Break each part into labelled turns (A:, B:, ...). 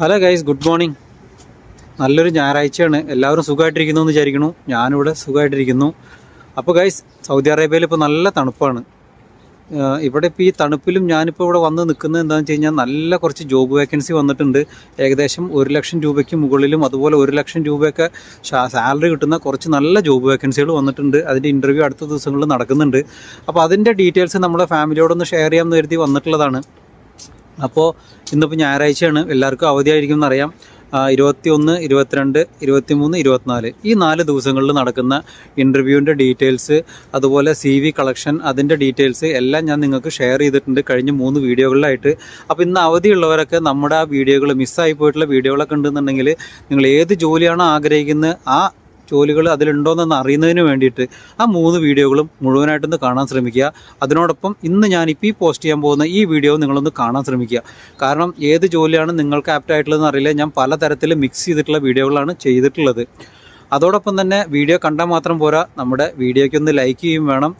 A: Hello guys good morning നല്ലൊരു ഞായറാഴ്ചയാണ്. എല്ലാവരും സുഖമായിട്ടിരിക്കുന്നു എന്ന് വിചാരിക്കുന്നു. ഞാനിവിടെ സുഖമായിട്ടിരിക്കുന്നു. അപ്പോൾ ഗൈസ് സൗദി അറേബ്യയിൽ ഇപ്പോൾ നല്ല തണുപ്പാണ്. ഇവിടെ ഇപ്പോൾ ഈ തണുപ്പിലും ഞാനിപ്പോൾ ഇവിടെ വന്ന് നിൽക്കുന്നത് എന്താണെന്ന് വെച്ച് കഴിഞ്ഞാൽ നല്ല കുറച്ച് ജോബ് വേക്കൻസി വന്നിട്ടുണ്ട്. ഏകദേശം ഒരു ലക്ഷം രൂപയ്ക്ക് മുകളിലും അതുപോലെ ഒരു ലക്ഷം രൂപയൊക്കെ സാലറി കിട്ടുന്ന കുറച്ച് നല്ല ജോബ് വേക്കൻസികൾ വന്നിട്ടുണ്ട്. അതിന്റെ ഇന്റർവ്യൂ അടുത്ത ദിവസങ്ങളിൽ നടക്കുന്നുണ്ട്. അപ്പോൾ അതിന്റെ ഡീറ്റെയിൽസ് നമ്മളെ ഫാമിലിയോടൊന്ന് ഷെയർ ചെയ്യാമെന്ന് കരുതി വന്നിട്ടുള്ളതാണ്. അപ്പോൾ ഇന്നിപ്പോൾ ഞായറാഴ്ചയാണ്. എല്ലാവർക്കും അവധിയായിരിക്കും എന്നറിയാം. ഇരുപത്തി ഒന്ന് ഇരുപത്തിരണ്ട് ഇരുപത്തി മൂന്ന് ഇരുപത്തിനാല്. ഈ നാല് ദിവസങ്ങളിൽ നടക്കുന്ന ഇന്റർവ്യൂവിന്റെ ഡീറ്റെയിൽസ് അതുപോലെ സി വി കളക്ഷൻ അതിന്റെ ഡീറ്റെയിൽസ് എല്ലാം ഞാൻ നിങ്ങൾക്ക് ഷെയർ ചെയ്തിട്ടുണ്ട് കഴിഞ്ഞ മൂന്ന് വീഡിയോകളിലായിട്ട്. അപ്പോൾ ഇന്ന് അവധിയുള്ളവരൊക്കെ നമ്മുടെ ആ വീഡിയോകൾ മിസ്സായി പോയിട്ടുള്ള വീഡിയോകളൊക്കെ ഉണ്ടെന്നുണ്ടെങ്കിൽ നിങ്ങൾ ഏത് ജോലിയാണോ ആഗ്രഹിക്കുന്നത് ആ ജോലികൾ അതിലുണ്ടോയെന്ന് അറിയുന്നതിന് വേണ്ടിയിട്ട് ആ മൂന്ന് വീഡിയോകളും മുഴുവനായിട്ടൊന്ന് കാണാൻ ശ്രമിക്കുക. അതിനോടൊപ്പം ഇന്ന് ഞാനിപ്പോൾ ഈ പോസ്റ്റ് ചെയ്യാൻ പോകുന്ന ഈ വീഡിയോ നിങ്ങളൊന്ന് കാണാൻ ശ്രമിക്കുക. കാരണം ഏത് ജോലിയാണ് നിങ്ങൾക്ക് ആപ്റ്റ് ആയിട്ടുള്ളതെന്ന് അറിയില്ല. ഞാൻ പലതരത്തിൽ മിക്സ് ചെയ്തിട്ടുള്ള വീഡിയോകളാണ് ചെയ്തിട്ടുള്ളത്. അതോടൊപ്പം തന്നെ വീഡിയോ കണ്ടാൽ മാത്രം പോരാ. നമ്മുടെ വീഡിയോയ്ക്ക് ഒന്ന് ലൈക്ക് ചെയ്യും വേണം.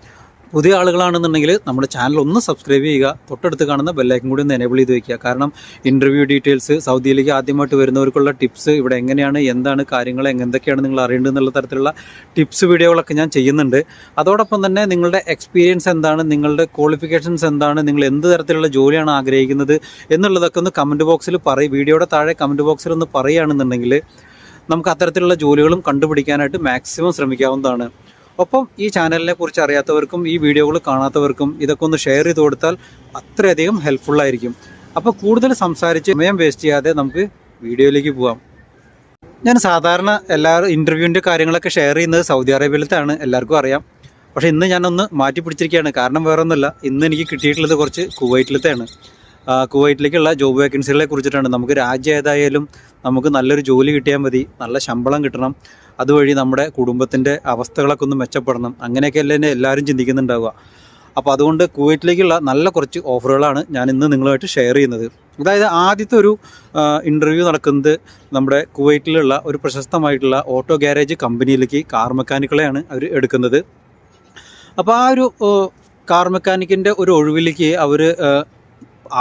A: പുതിയ ആളുകളാണെന്നുണ്ടെങ്കിൽ നമ്മുടെ ചാനൽ ഒന്ന് സബ്സ്ക്രൈബ് ചെയ്യുക. തൊട്ടടുത്ത് കാണുന്ന ബെല്ലൈക്കും കൂടി ഒന്ന് എനേബിൾ ചെയ്ത് വയ്ക്കുക കാരണം ഇന്റർവ്യൂ ഡീറ്റെയിൽസ് സൗദിയിലേക്ക് ആദ്യമായിട്ട് വരുന്നവർക്കുള്ള ടിപ്സ് ഇവിടെ എങ്ങനെയാണ് എന്താണ് കാര്യങ്ങൾ എന്തൊക്കെയാണ് നിങ്ങൾ അറിയേണ്ടത് എന്നുള്ള തരത്തിലുള്ള ടിപ്സ് വീഡിയോകളൊക്കെ ഞാൻ ചെയ്യുന്നുണ്ട്. അതോടൊപ്പം തന്നെ നിങ്ങളുടെ എക്സ്പീരിയൻസ് എന്താണ് നിങ്ങളുടെ ക്വാളിഫിക്കേഷൻസ് എന്താണ് നിങ്ങൾ എന്ത് തരത്തിലുള്ള ജോലിയാണ് ആഗ്രഹിക്കുന്നത് എന്നുള്ളതൊക്കെ ഒന്ന് കമന്റ് ബോക്സിൽ പറയും. വീഡിയോയുടെ താഴെ കമന്റ് ബോക്സിൽ ഒന്ന് പറയുകയാണെന്നുണ്ടെങ്കിൽ നമുക്ക് അത്തരത്തിലുള്ള ജോലികളും കണ്ടുപിടിക്കാനായിട്ട് മാക്സിമം ശ്രമിക്കാവുന്നതാണ്. ഒപ്പം ഈ ചാനലിനെ കുറിച്ച് അറിയാത്തവർക്കും ഈ വീഡിയോകൾ കാണാത്തവർക്കും ഇതൊക്കെ ഒന്ന് ഷെയർ ചെയ്ത് കൊടുത്താൽ അത്രയധികം ഹെൽപ്ഫുള്ളായിരിക്കും അപ്പോൾ കൂടുതൽ സംസാരിച്ച് സമയം വേസ്റ്റ് ചെയ്യാതെ നമുക്ക് വീഡിയോയിലേക്ക് പോവാം. ഞാൻ സാധാരണ എല്ലാവരും ഇന്റർവ്യൂവിന്റെ കാര്യങ്ങളൊക്കെ ഷെയർ ചെയ്യുന്നത് സൗദി അറേബ്യയിലത്താണ് എല്ലാവർക്കും അറിയാം. പക്ഷേ ഇന്ന് ഞാനൊന്ന് മാറ്റി പിടിച്ചിരിക്കുകയാണ് കാരണം വേറെ ഒന്നുമില്ല ഇന്ന് എനിക്ക് കിട്ടിയിട്ടുള്ളത് കുറച്ച് കുവൈറ്റിലത്തെയാണ്. കുവൈറ്റിലേക്കുള്ള ജോബ് വേക്കൻസികളെ കുറിച്ചിട്ടാണ്. നമുക്ക് രാജ്യം ഏതായാലും നമുക്ക് നല്ലൊരു ജോലി കിട്ടിയാൽ മതി. നല്ല ശമ്പളം കിട്ടണം. അതുവഴി നമ്മുടെ കുടുംബത്തിന്റെ അവസ്ഥകളൊക്കെ ഒന്ന് മെച്ചപ്പെടണം. അങ്ങനെയൊക്കെയല്ലേ എന്നെ എല്ലാവരും ചിന്തിക്കുന്നുണ്ടാവുക. അപ്പോൾ അതുകൊണ്ട് കുവൈറ്റിലേക്കുള്ള നല്ല കുറച്ച് ഓഫറുകളാണ് ഞാൻ ഇന്ന് നിങ്ങളുമായിട്ട് ഷെയർ ചെയ്യുന്നത്. അതായത് ആദ്യത്തെ ഒരു ഇന്റർവ്യൂ നടക്കുന്നത് നമ്മുടെ കുവൈറ്റിലുള്ള ഒരു പ്രശസ്തമായിട്ടുള്ള ഓട്ടോ ഗ്യാരേജ് കമ്പനിയിലേക്ക് കാർ മെക്കാനിക്കുകളെയാണ് അവർ എടുക്കുന്നത്. അപ്പോൾ ആ ഒരു കാർ മെക്കാനിക്കിന്റെ ഒരു ഒഴിവിലേക്ക് അവർ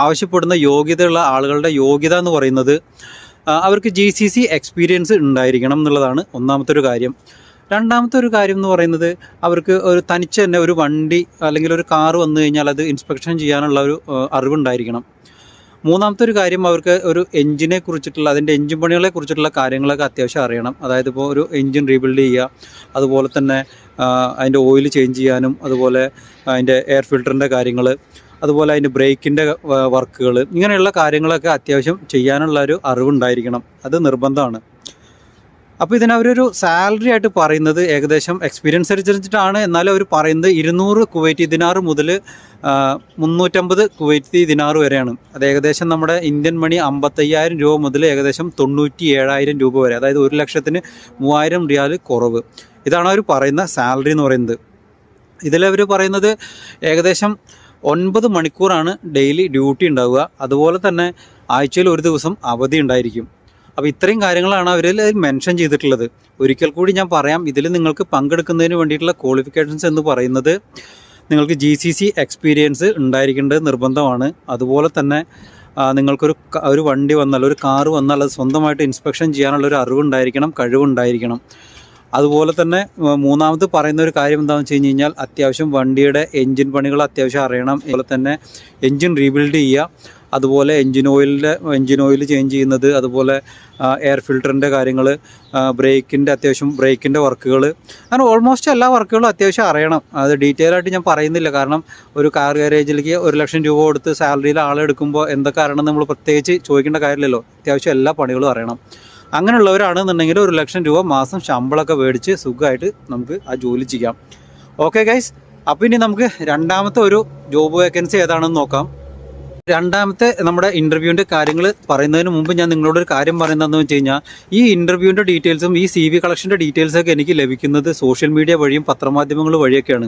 A: ആവശ്യപ്പെടുന്ന യോഗ്യതയുള്ള ആളുകളുടെ യോഗ്യത എന്ന് പറയുന്നത് അവർക്ക് ജി സി സി എക്സ്പീരിയൻസ് ഉണ്ടായിരിക്കണം എന്നുള്ളതാണ് ഒന്നാമത്തെ ഒരു കാര്യം. രണ്ടാമത്തെ ഒരു കാര്യം എന്ന് പറയുന്നത് അവർക്ക് ഒരു തനിച്ച് തന്നെ ഒരു വണ്ടി അല്ലെങ്കിൽ ഒരു കാർ വന്നു കഴിഞ്ഞാൽ അത് ഇൻസ്പെക്ഷൻ ചെയ്യാനുള്ള ഒരു അറിവുണ്ടായിരിക്കണം. മൂന്നാമത്തെ ഒരു കാര്യം അവർക്ക് ഒരു എഞ്ചിനെ കുറിച്ചിട്ടുള്ള അതിന്റെ എഞ്ചിൻ പണികളെ കുറിച്ചിട്ടുള്ള കാര്യങ്ങളൊക്കെ അത്യാവശ്യം അറിയണം. അതായത് ഇപ്പോൾ ഒരു എഞ്ചിൻ റീബിൽഡ് ചെയ്യുക അതുപോലെ തന്നെ അതിന്റെ ഓയിൽ ചേഞ്ച് ചെയ്യാനും അതുപോലെ അതിന്റെ എയർ ഫിൽറ്ററിന്റെ കാര്യങ്ങൾ അതുപോലെ അതിന്റെ ബ്രേക്കിന്റെ വർക്കുകൾ ഇങ്ങനെയുള്ള കാര്യങ്ങളൊക്കെ അത്യാവശ്യം ചെയ്യാനുള്ള ഒരു അറിവുണ്ടായിരിക്കണം. അത് നിർബന്ധമാണ്. അപ്പോൾ ഇതിനവരൊരു സാലറി ആയിട്ട് പറയുന്നത് ഏകദേശം എക്സ്പീരിയൻസ് അനുസരിച്ചിട്ടാണ്. എന്നാലും അവർ പറയുന്നത് ഇരുന്നൂറ് കുവൈറ്റി ദിനാറ് മുതൽ മുന്നൂറ്റമ്പത് കുവൈറ്റി ദിനാറ് വരെയാണ്. അത് ഏകദേശം നമ്മുടെ ഇന്ത്യൻ മണി അമ്പത്തയ്യായിരം രൂപ മുതൽ ഏകദേശം തൊണ്ണൂറ്റി ഏഴായിരം രൂപ വരെ അതായത് ഒരു ലക്ഷത്തിന് മൂവായിരം റിയാൽ കുറവ്. ഇതാണ് അവർ പറയുന്ന സാലറി എന്ന് പറയുന്നത്. ഇതിലവർ പറയുന്നത് ഏകദേശം ഒൻപത് മണിക്കൂറാണ് ഡെയിലി ഡ്യൂട്ടി ഉണ്ടാവുക. അതുപോലെ തന്നെ ആഴ്ചയിൽ ഒരു ദിവസം അവധി ഉണ്ടായിരിക്കും. അപ്പോൾ ഇത്രയും കാര്യങ്ങളാണ് അവരിൽ മെൻഷൻ ചെയ്തിട്ടുള്ളത്. ഒരിക്കൽ കൂടി ഞാൻ പറയാം ഇതിൽ നിങ്ങൾക്ക് പങ്കെടുക്കുന്നതിന് വേണ്ടിയിട്ടുള്ള ക്വാളിഫിക്കേഷൻസ് എന്ന് പറയുന്നത് നിങ്ങൾക്ക് ജി സി സി എക്സ്പീരിയൻസ് ഉണ്ടായിരിക്കേണ്ടത് നിർബന്ധമാണ്. അതുപോലെ തന്നെ നിങ്ങൾക്കൊരു ഒരു വണ്ടി വന്നാൽ ഒരു കാറ് വന്നാൽ അത് സ്വന്തമായിട്ട് ഇൻസ്പെക്ഷൻ ചെയ്യാനുള്ള ഒരു അറിവുണ്ടായിരിക്കണം കഴിവുണ്ടായിരിക്കണം. അതുപോലെ തന്നെ മൂന്നാമത് പറയുന്ന ഒരു കാര്യം എന്താണെന്ന് വെച്ച് കഴിഞ്ഞ് കഴിഞ്ഞാൽ അത്യാവശ്യം വണ്ടിയുടെ എൻജിൻ പണികൾ അത്യാവശ്യം അറിയണം. അതുപോലെ തന്നെ എൻജിൻ റീബിൽഡ് ചെയ്യുക. അതുപോലെ എൻജിൻ ഓയിലിന്റെ എൻജിൻ ഓയിൽ ചേഞ്ച് ചെയ്യുന്നത്. അതുപോലെ എയർ ഫിൽറ്ററിന്റെ കാര്യങ്ങൾ ബ്രേക്കിന്റെ അത്യാവശ്യം ബ്രേക്കിന്റെ വർക്കുകൾ. അങ്ങനെ ഓൾമോസ്റ്റ് എല്ലാ വർക്കുകളും അത്യാവശ്യം അറിയണം. അത് ഡീറ്റെയിൽ ആയിട്ട് ഞാൻ പറയുന്നില്ല. കാരണം ഒരു കാർ ഗാരേജിലേക്ക് ഒരു ലക്ഷം രൂപ കൊടുത്ത് സാലറിയിൽ ആളെടുക്കുമ്പോൾ എന്തൊക്കെ അറിയണം നമ്മൾ പ്രത്യേകിച്ച് ചോദിക്കേണ്ട കാര്യമില്ലല്ലോ. അത്യാവശ്യം എല്ലാ പണികളും അറിയണം. അങ്ങനെയുള്ളവരാണെന്നുണ്ടെങ്കിൽ ഒരു ലക്ഷം രൂപ മാസം ശമ്പളമൊക്കെ മേടിച്ച് സുഖമായിട്ട് നമുക്ക് ആ ജോലി ചെയ്യാം. ഓക്കെ ഗൈസ് അപ്പോൾ ഇനി നമുക്ക് രണ്ടാമത്തെ ഒരു ജോബ് വേക്കൻസി ഏതാണെന്ന് നോക്കാം. രണ്ടാമത്തെ നമ്മുടെ ഇന്റർവ്യൂവിന്റെ കാര്യങ്ങൾ പറയുന്നതിന് മുമ്പ് ഞാൻ നിങ്ങളോട് ഒരു കാര്യം പറയുന്നതെന്ന് വെച്ച് കഴിഞ്ഞാൽ ഈ ഇന്റർവ്യൂവിന്റെ ഡീറ്റെയിൽസും ഈ സി വി ഡീറ്റെയിൽസ് ഒക്കെ എനിക്ക് ലഭിക്കുന്നത് സോഷ്യൽ മീഡിയ വഴിയും പത്രമാധ്യമങ്ങൾ വഴിയൊക്കെയാണ്.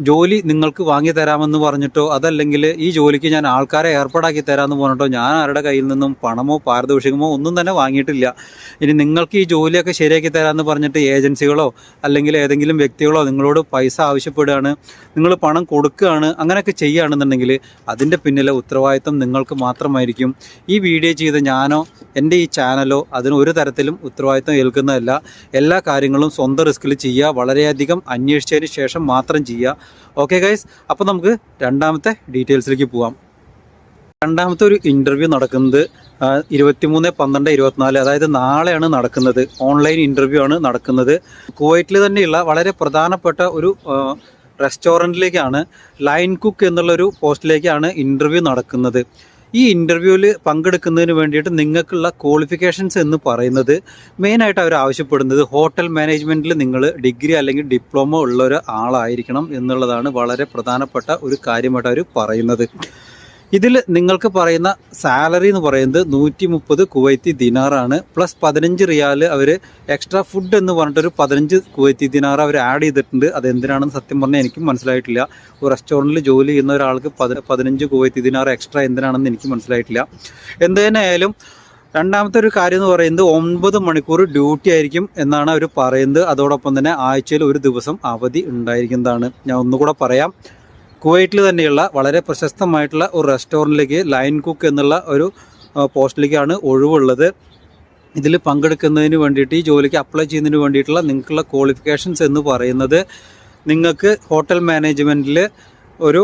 A: ജോലി നിങ്ങൾക്ക് വാങ്ങി തരാമെന്ന് പറഞ്ഞിട്ടോ അതല്ലെങ്കിൽ ഈ ജോലിക്ക് ഞാൻ ആൾക്കാരെ ഏർപ്പാടാക്കി തരാമെന്ന് പറഞ്ഞിട്ടോ ഞാൻ ആരുടെ കയ്യിൽ നിന്നും പണമോ പാരിതോഷികമോ ഒന്നും തന്നെ വാങ്ങിയിട്ടില്ല. ഇനി നിങ്ങൾക്ക് ഈ ജോലിയൊക്കെ ശരിയാക്കി തരാമെന്ന് പറഞ്ഞിട്ട് ഏജൻസികളോ അല്ലെങ്കിൽ ഏതെങ്കിലും വ്യക്തികളോ നിങ്ങളോട് പൈസ ആവശ്യപ്പെടുകയാണ് നിങ്ങൾ പണം കൊടുക്കുകയാണ് അങ്ങനെയൊക്കെ ചെയ്യുകയാണെന്നുണ്ടെങ്കിൽ അതിന്റെ പിന്നിലെ ഉത്തരവാദിത്തം നിങ്ങൾക്ക് മാത്രമായിരിക്കും. ഈ വീഡിയോ ചെയ്ത ഞാനോ എന്റെ ഈ ചാനലോ അതിന് ഒരു തരത്തിലും ഉത്തരവാദിത്തം ഏൽക്കുന്നതല്ല. എല്ലാ കാര്യങ്ങളും സ്വന്തം റിസ്കിൽ ചെയ്യുക വളരെയധികം അന്വേഷിച്ചതിന് ശേഷം മാത്രം ചെയ്യുക ഓക്കെ ഗൈസ് അപ്പോൾ നമുക്ക് രണ്ടാമത്തെ ഡീറ്റെയിൽസിലേക്ക് പോവാം. രണ്ടാമത്തെ ഒരു ഇന്റർവ്യൂ നടക്കുന്നത് ഇരുപത്തിമൂന്ന് പന്ത്രണ്ട് ഇരുപത്തിനാല് അതായത് നാളെയാണ് നടക്കുന്നത്. ഓൺലൈൻ ഇന്റർവ്യൂ ആണ് നടക്കുന്നത്. കുവൈറ്റിൽ തന്നെയുള്ള വളരെ പ്രധാനപ്പെട്ട ഒരു റെസ്റ്റോറന്റിലേക്കാണ് ലൈൻ കുക്ക് എന്നുള്ളൊരു പോസ്റ്റിലേക്കാണ് ഇന്റർവ്യൂ നടക്കുന്നത്. ഈ ഇന്റർവ്യൂവിൽ പങ്കെടുക്കുന്നതിന് വേണ്ടിയിട്ട് നിങ്ങൾക്കുള്ള ക്വാളിഫിക്കേഷൻസ് എന്ന് പറയുന്നത് മെയിനായിട്ട് അവർ ആവശ്യപ്പെടുന്നത് ഹോട്ടൽ മാനേജ്മെന്റിൽ നിങ്ങൾ ഡിഗ്രി അല്ലെങ്കിൽ ഡിപ്ലോമ ഉള്ള ഒരു ആളായിരിക്കണം എന്നുള്ളതാണ് വളരെ പ്രധാനപ്പെട്ട ഒരു കാര്യമായിട്ട് അവർ പറയുന്നത്. ഇതിൽ നിങ്ങൾക്ക് പറയുന്ന സാലറി എന്ന് പറയുന്നത് നൂറ്റി മുപ്പത് കുവൈത്തി ദിനാറാണ്. പ്ലസ് പതിനഞ്ച് റിയാൽ അവർ എക്സ്ട്രാ ഫുഡ് എന്ന് പറഞ്ഞിട്ടൊരു പതിനഞ്ച് കുവൈത്തി ദിനാർ അവർ ആഡ് ചെയ്തിട്ടുണ്ട്. അതെന്തിനാണെന്ന് സത്യം പറഞ്ഞാൽ എനിക്കും മനസ്സിലായിട്ടില്ല. ഒരു റെസ്റ്റോറന്റിൽ ജോലി ചെയ്യുന്ന ഒരാൾക്ക് പതി പതിനഞ്ച് കുവൈത്തി ദിനാർ എക്സ്ട്രാ എന്തിനാണെന്ന് എനിക്ക് മനസ്സിലായിട്ടില്ല. എന്ത് രണ്ടാമത്തെ ഒരു കാര്യം എന്ന് പറയുന്നത് ഒമ്പത് മണിക്കൂർ ഡ്യൂട്ടി ആയിരിക്കും എന്നാണ് അവർ പറയുന്നത്. അതോടൊപ്പം തന്നെ ആഴ്ചയിൽ ഒരു ദിവസം അവധി ഉണ്ടായിരിക്കുന്നതാണ്. ഞാൻ ഒന്നുകൂടെ പറയാം. കുവൈറ്റിൽ തന്നെയുള്ള വളരെ പ്രശസ്തമായിട്ടുള്ള ഒരു റെസ്റ്റോറന്റിലേക്ക് ലൈൻ കുക്ക് എന്നുള്ള ഒരു പോസ്റ്റിലേക്കാണ് ഒഴിവുള്ളത്. ഇതിൽ പങ്കെടുക്കുന്നതിന് വേണ്ടിയിട്ട് ഈ ജോലിക്ക് അപ്ലൈ ചെയ്യുന്നതിന് വേണ്ടിയിട്ടുള്ള നിങ്ങൾക്കുള്ള ക്വാളിഫിക്കേഷൻസ് എന്ന് പറയുന്നത് നിങ്ങൾക്ക് ഹോട്ടൽ മാനേജ്മെന്റിൽ ഒരു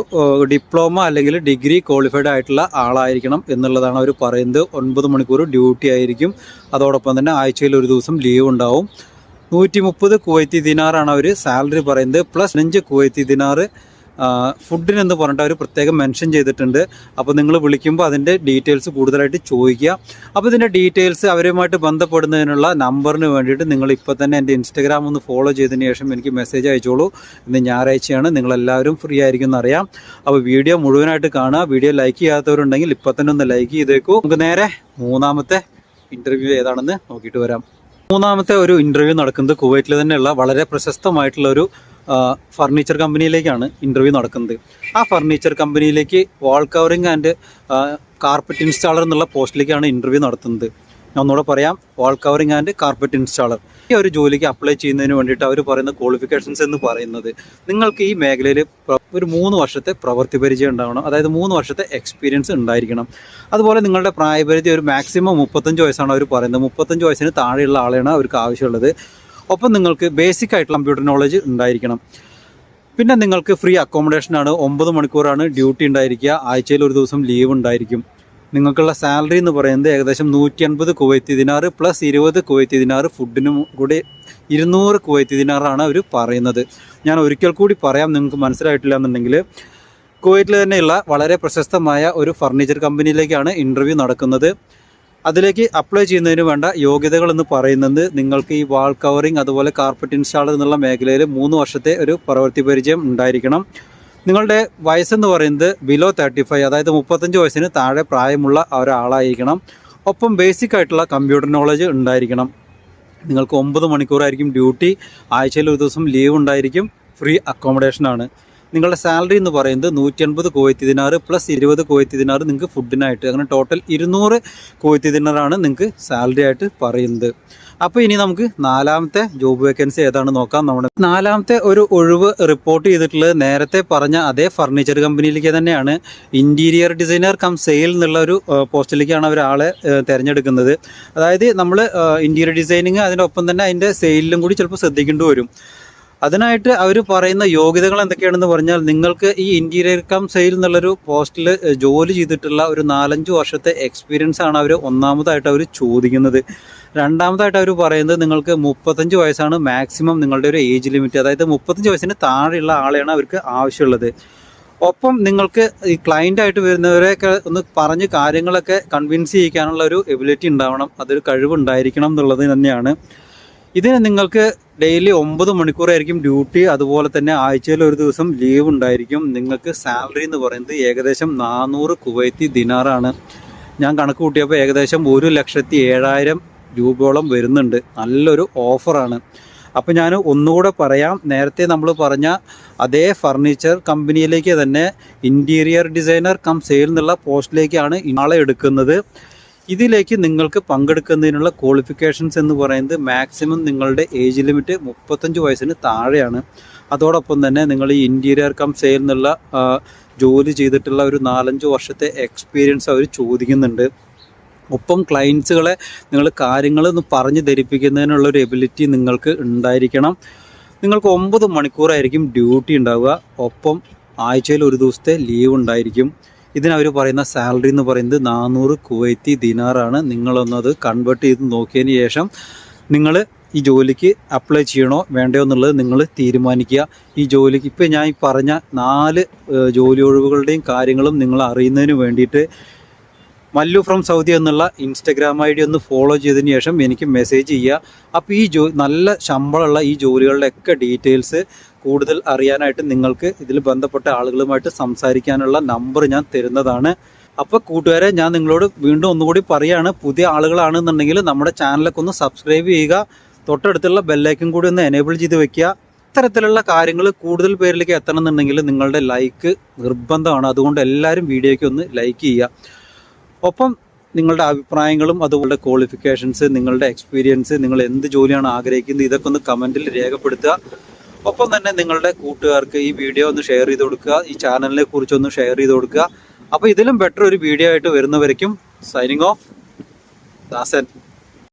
A: ഡിപ്ലോമ അല്ലെങ്കിൽ ഡിഗ്രി ക്വാളിഫൈഡ് ആയിട്ടുള്ള ആളായിരിക്കണം എന്നുള്ളതാണ് അവർ പറയുന്നത്. ഒൻപത് മണിക്കൂർ ഡ്യൂട്ടി ആയിരിക്കും. അതോടൊപ്പം തന്നെ ആഴ്ചയിൽ ഒരു ദിവസം ലീവ് ഉണ്ടാവും. നൂറ്റി മുപ്പത് കുവൈത്തി ദിനാറാണ് അവർ സാലറി പറയുന്നത്. പ്ലസ് അഞ്ച് കുവൈത്തി ദിനാറ് ഫുഡിന് എന്ന് പറഞ്ഞിട്ട് അവർ പ്രത്യേകം മെൻഷൻ ചെയ്തിട്ടുണ്ട്. അപ്പോൾ നിങ്ങൾ വിളിക്കുമ്പോൾ അതിന്റെ ഡീറ്റെയിൽസ് കൂടുതലായിട്ട് ചോദിക്കുക. അപ്പോൾ ഇതിന്റെ ഡീറ്റെയിൽസ് അവരുമായിട്ട് ബന്ധപ്പെടുന്നതിനുള്ള നമ്പറിന് വേണ്ടിയിട്ട് നിങ്ങൾ ഇപ്പോൾ തന്നെ എന്റെ ഇൻസ്റ്റഗ്രാം ഒന്ന് ഫോളോ ചെയ്തതിന് ശേഷം എനിക്ക് മെസ്സേജ് അയച്ചോളൂ. ഇന്ന് ഞായറാഴ്ചയാണ്. നിങ്ങളെല്ലാവരും ഫ്രീ ആയിരിക്കും അറിയാം. അപ്പോൾ വീഡിയോ മുഴുവനായിട്ട് കാണുക. വീഡിയോ ലൈക്ക് ചെയ്യാത്തവരുണ്ടെങ്കിൽ ഇപ്പോൾ തന്നെ ഒന്ന് ലൈക്ക് ചെയ്തേക്കൂ. നമുക്ക് നേരെ മൂന്നാമത്തെ ഇന്റർവ്യൂ ഏതാണെന്ന് നോക്കിയിട്ട് വരാം. മൂന്നാമത്തെ ഒരു ഇന്റർവ്യൂ നടക്കുന്നത് കുവൈറ്റിൽ തന്നെയുള്ള വളരെ പ്രശസ്തമായിട്ടുള്ള ഒരു ഫർണിച്ചർ കമ്പനിയിലേക്കാണ് ഇന്റർവ്യൂ നടക്കുന്നത്. ആ ഫർണിച്ചർ കമ്പനിയിലേക്ക് wall covering and carpet installer എന്നുള്ള പോസ്റ്റിലേക്കാണ് ഇന്റർവ്യൂ നടത്തുന്നത്. ഞാൻ ഒന്നുകൂടെ പറയാം wall covering and carpet installer ഈ ഒരു ജോലിക്ക് അപ്ലൈ ചെയ്യുന്നതിന് വേണ്ടിയിട്ട് അവർ പറയുന്ന ക്വാളിഫിക്കേഷൻസ് എന്ന് പറയുന്നത് നിങ്ങൾക്ക് ഈ മേഖലയിൽ ഒരു മൂന്ന് വർഷത്തെ പ്രവൃത്തി പരിചയം ഉണ്ടാവണം. അതായത് മൂന്ന് വർഷത്തെ എക്സ്പീരിയൻസ് ഉണ്ടായിരിക്കണം. അതുപോലെ നിങ്ങളുടെ പ്രായപരിധി ഒരു മാക്സിമം മുപ്പത്തഞ്ച് വയസ്സാണ് അവർ പറയുന്നത്. മുപ്പത്തഞ്ച് വയസ്സിന് താഴെയുള്ള ആളെയാണ് അവർക്ക് ആവശ്യമുള്ളത്. ഒപ്പം നിങ്ങൾക്ക് ബേസിക് ആയിട്ടുള്ള കമ്പ്യൂട്ടർ നോളജ് ഉണ്ടായിരിക്കണം. പിന്നെ നിങ്ങൾക്ക് ഫ്രീ അക്കോമഡേഷൻ ആണ്. ഒമ്പത് മണിക്കൂറാണ് ഡ്യൂട്ടി ഉണ്ടായിരിക്കുക. ആഴ്ചയിൽ ഒരു ദിവസം ലീവ് ഉണ്ടായിരിക്കും. നിങ്ങൾക്കുള്ള സാലറി എന്ന് പറയുന്നത് ഏകദേശം നൂറ്റി അൻപത് കുവൈത്തി ദിനാറ് പ്ലസ് ഇരുപത് കുവൈത്തി ദിനാറ് ഫുഡിനും കൂടി ഇരുന്നൂറ് കുവൈത്തി ദിനാറാണ് അവർ പറയുന്നത്. ഞാൻ ഒരിക്കൽ കൂടി പറയാം നിങ്ങൾക്ക് മനസ്സിലായിട്ടില്ല എന്നുണ്ടെങ്കിൽ. കുവൈറ്റിൽ തന്നെയുള്ള വളരെ പ്രശസ്തമായ ഒരു ഫർണിച്ചർ കമ്പനിയിലേക്കാണ് ഇന്റർവ്യൂ നടക്കുന്നത്. അതിലേക്ക് അപ്ലൈ ചെയ്യുന്നതിന് വേണ്ട യോഗ്യതകൾ എന്ന് പറയുന്നത് നിങ്ങൾക്ക് ഈ വാൾ കവറിംഗ് അതുപോലെ കാർപ്പറ്റ് ഇൻസ്റ്റാൾ എന്നുള്ള മേഖലയിൽ മൂന്ന് വർഷത്തെ ഒരു പ്രവൃത്തി പരിചയം ഉണ്ടായിരിക്കണം. നിങ്ങളുടെ വയസ്സെന്ന് പറയുന്നത് ബിലോ തേർട്ടി ഫൈവ് അതായത് മുപ്പത്തഞ്ച് വയസ്സിന് താഴെ പ്രായമുള്ള ഒരാളായിരിക്കണം. ഒപ്പം ബേസിക് ആയിട്ടുള്ള കമ്പ്യൂട്ടർ നോളജ് ഉണ്ടായിരിക്കണം. നിങ്ങൾക്ക് ഒമ്പത് മണിക്കൂറായിരിക്കും ഡ്യൂട്ടി ആഴ്ചയിൽ ഒരു ദിവസം ലീവ് ഉണ്ടായിരിക്കും ഫ്രീ അക്കോമഡേഷൻ ആണ്. നിങ്ങളുടെ സാലറി എന്ന് പറയുന്നത് നൂറ്റി അൻപത് കോയത്തി ദിനാറ് പ്ലസ് ഇരുപത് കോയത്തി ദിനാറ് നിങ്ങൾക്ക് ഫുഡിനായിട്ട് അങ്ങനെ ടോട്ടൽ ഇരുന്നൂറ് കോയത്തി ദിനാറാണ് നിങ്ങൾക്ക് സാലറി ആയിട്ട് പറയുന്നത്. അപ്പോൾ ഇനി നമുക്ക് നാലാമത്തെ ജോബ് വേക്കൻസി ഏതാണ് നോക്കാം. നമ്മുടെ നാലാമത്തെ ഒരു ഒഴിവ് റിപ്പോർട്ട് ചെയ്തിട്ടുള്ളത് നേരത്തെ പറഞ്ഞ അതേ ഫർണിച്ചർ കമ്പനിയിലേക്ക് തന്നെയാണ്. ഇന്റീരിയർ ഡിസൈനർ കം സെയിൽ എന്നുള്ള ഒരു പോസ്റ്റിലേക്കാണ് ഒരാളെ തിരഞ്ഞെടുക്കുന്നത്. അതായത് നമ്മൾ ഇന്റീരിയർ ഡിസൈനിങ് അതിന്റെ ഒപ്പം തന്നെ അതിന്റെ സെയിലിലും കൂടി ചിലപ്പോൾ ശ്രദ്ധിക്കേണ്ടി വരും. അതിനായിട്ട് അവർ പറയുന്ന യോഗ്യതകൾ എന്തൊക്കെയാണെന്ന് പറഞ്ഞാൽ നിങ്ങൾക്ക് ഈ ഇന്റീരിയർ കം സെയിൽ എന്നുള്ളൊരു പോസ്റ്റിൽ ജോലി ചെയ്തിട്ടുള്ള ഒരു നാലഞ്ച് വർഷത്തെ എക്സ്പീരിയൻസ് ആണ് അവർ ഒന്നാമതായിട്ട് അവർ ചോദിക്കുന്നത്. രണ്ടാമതായിട്ട് അവർ പറയുന്നത് നിങ്ങൾക്ക് മുപ്പത്തഞ്ച് വയസ്സാണ് മാക്സിമം നിങ്ങളുടെ ഒരു ഏജ് ലിമിറ്റ് അതായത് മുപ്പത്തഞ്ച് വയസ്സിന് താഴെയുള്ള ആളെയാണ് അവർക്ക് ആവശ്യമുള്ളത്. ഒപ്പം നിങ്ങൾക്ക് ഈ ക്ലയന്റ് ആയിട്ട് വരുന്നവരെയൊക്കെ ഒന്ന് പറഞ്ഞ് കാര്യങ്ങളൊക്കെ കൺവിൻസ് ചെയ്യിക്കാനുള്ള ഒരു എബിലിറ്റി ഉണ്ടാവണം. അതൊരു കഴിവുണ്ടായിരിക്കണം എന്നുള്ളത് തന്നെയാണ്. ഇതിന് നിങ്ങൾക്ക് ഡെയിലി ഒമ്പത് മണിക്കൂറായിരിക്കും ഡ്യൂട്ടി. അതുപോലെ തന്നെ ആഴ്ചയിൽ ഒരു ദിവസം ലീവ് ഉണ്ടായിരിക്കും. നിങ്ങൾക്ക് സാലറി എന്ന് പറയുന്നത് ഏകദേശം നാനൂറ് കുവൈത്തി ദിനാറാണ്. ഞാൻ കണക്ക് കൂട്ടിയപ്പോൾ ഏകദേശം ഒരു ലക്ഷത്തി ഏഴായിരം രൂപയോളം വരുന്നുണ്ട്. നല്ലൊരു ഓഫറാണ്. അപ്പോൾ ഞാൻ ഒന്നുകൂടെ പറയാം. നേരത്തെ നമ്മൾ പറഞ്ഞ അതേ ഫർണിച്ചർ കമ്പനിയിലേക്ക് തന്നെ ഇന്റീരിയർ ഡിസൈനർ കം സെയിൽ എന്നുള്ള പോസ്റ്റിലേക്കാണ് ഇയാളെ എടുക്കുന്നത്. ഇതിലേക്ക് നിങ്ങൾക്ക് പങ്കെടുക്കുന്നതിനുള്ള ക്വാളിഫിക്കേഷൻസ് എന്ന് പറയുന്നത് മാക്സിമം നിങ്ങളുടെ ഏജ് ലിമിറ്റ് മുപ്പത്തഞ്ച് വയസ്സിന് താഴെയാണ്. അതോടൊപ്പം തന്നെ നിങ്ങൾ ഈ ഇന്റീരിയർ കം സെയിൽ എന്നുള്ള ജോലി ചെയ്തിട്ടുള്ള ഒരു നാലഞ്ച് വർഷത്തെ എക്സ്പീരിയൻസ് അവർ ചോദിക്കുന്നുണ്ട്. ഒപ്പം ക്ലയൻസുകളെ നിങ്ങൾ കാര്യങ്ങളൊന്ന് പറഞ്ഞ് ധരിപ്പിക്കുന്നതിനുള്ള ഒരു എബിലിറ്റി നിങ്ങൾക്ക് ഉണ്ടായിരിക്കണം. നിങ്ങൾക്ക് ഒമ്പത് മണിക്കൂറായിരിക്കും ഡ്യൂട്ടി ഉണ്ടാവുക. ഒപ്പം ആഴ്ചയിൽ ഒരു ദിവസത്തെ ലീവ് ഉണ്ടായിരിക്കും. ഇതിനവർ പറയുന്ന സാലറി എന്ന് പറയുന്നത് നാനൂറ് കുവൈത്തി ദിനാറാണ്. നിങ്ങളൊന്നത് കൺവേർട്ട് ചെയ്ത് നോക്കിയതിന് ശേഷം നിങ്ങൾ ഈ ജോലിക്ക് അപ്ലൈ ചെയ്യണോ വേണ്ടയോ എന്നുള്ളത് നിങ്ങൾ തീരുമാനിക്കുക. ഈ ജോലിക്ക് ഇപ്പം ഞാൻ ഈ പറഞ്ഞ നാല് ജോലി ഒഴിവുകളുടെയും കാര്യങ്ങളും നിങ്ങൾ അറിയുന്നതിന് വേണ്ടിയിട്ട് മല്ലു ഫ്രം സൗദി എന്നുള്ള ഇൻസ്റ്റഗ്രാം ഐ ഡി ഒന്ന് ഫോളോ ചെയ്തതിന് ശേഷം എനിക്ക് മെസ്സേജ് ചെയ്യുക. അപ്പോൾ ഈ ജോ നല്ല ശമ്പളമുള്ള ഈ ജോലികളുടെയൊക്കെ ഡീറ്റെയിൽസ് കൂടുതൽ അറിയാനായിട്ട് നിങ്ങൾക്ക് ഇതിൽ ബന്ധപ്പെട്ട ആളുകളുമായിട്ട് സംസാരിക്കാനുള്ള നമ്പർ ഞാൻ തരുന്നതാണ്. അപ്പോൾ കൂട്ടുകാരെ ഞാൻ നിങ്ങളോട് വീണ്ടും ഒന്നുകൂടി പറയാണ് പുതിയ ആളുകളാണെന്നുണ്ടെങ്കിൽ നമ്മുടെ ചാനലൊക്കെ ഒന്ന് സബ്സ്ക്രൈബ് ചെയ്യുക തൊട്ടടുത്തുള്ള ബെല്ലൈക്കും കൂടി ഒന്ന് എനേബിൾ ചെയ്ത് വെക്കുക. ഇത്തരത്തിലുള്ള കാര്യങ്ങൾ കൂടുതൽ പേരിലേക്ക് എത്തണമെന്നുണ്ടെങ്കിൽ നിങ്ങളുടെ ലൈക്ക് നിർബന്ധമാണ്. അതുകൊണ്ട് എല്ലാവരും വീഡിയോയ്ക്ക് ഒന്ന് ലൈക്ക് ചെയ്യുക. ഒപ്പം നിങ്ങളുടെ അഭിപ്രായങ്ങളും അതുപോലെ ക്വാളിഫിക്കേഷൻസ് നിങ്ങളുടെ എക്സ്പീരിയൻസ് നിങ്ങൾ എന്ത് ജോലിയാണ് ആഗ്രഹിക്കുന്നത് ഇതൊക്കെ ഒന്ന് കമന്റിൽ രേഖപ്പെടുത്തുക. ഒപ്പം തന്നെ നിങ്ങളുടെ കൂട്ടുകാർക്ക് ഈ വീഡിയോ ഒന്ന് ഷെയർ ചെയ്ത് കൊടുക്കുക. ഈ ചാനലിനെ കുറിച്ചൊന്ന് ഷെയർ ചെയ്ത് കൊടുക്കുക. അപ്പോൾ ഇതിലും ബെറ്റർ ഒരു വീഡിയോ ആയിട്ട് വരുന്നവരേക്കും സൈനിങ് ഓഫ് ദാസൻ.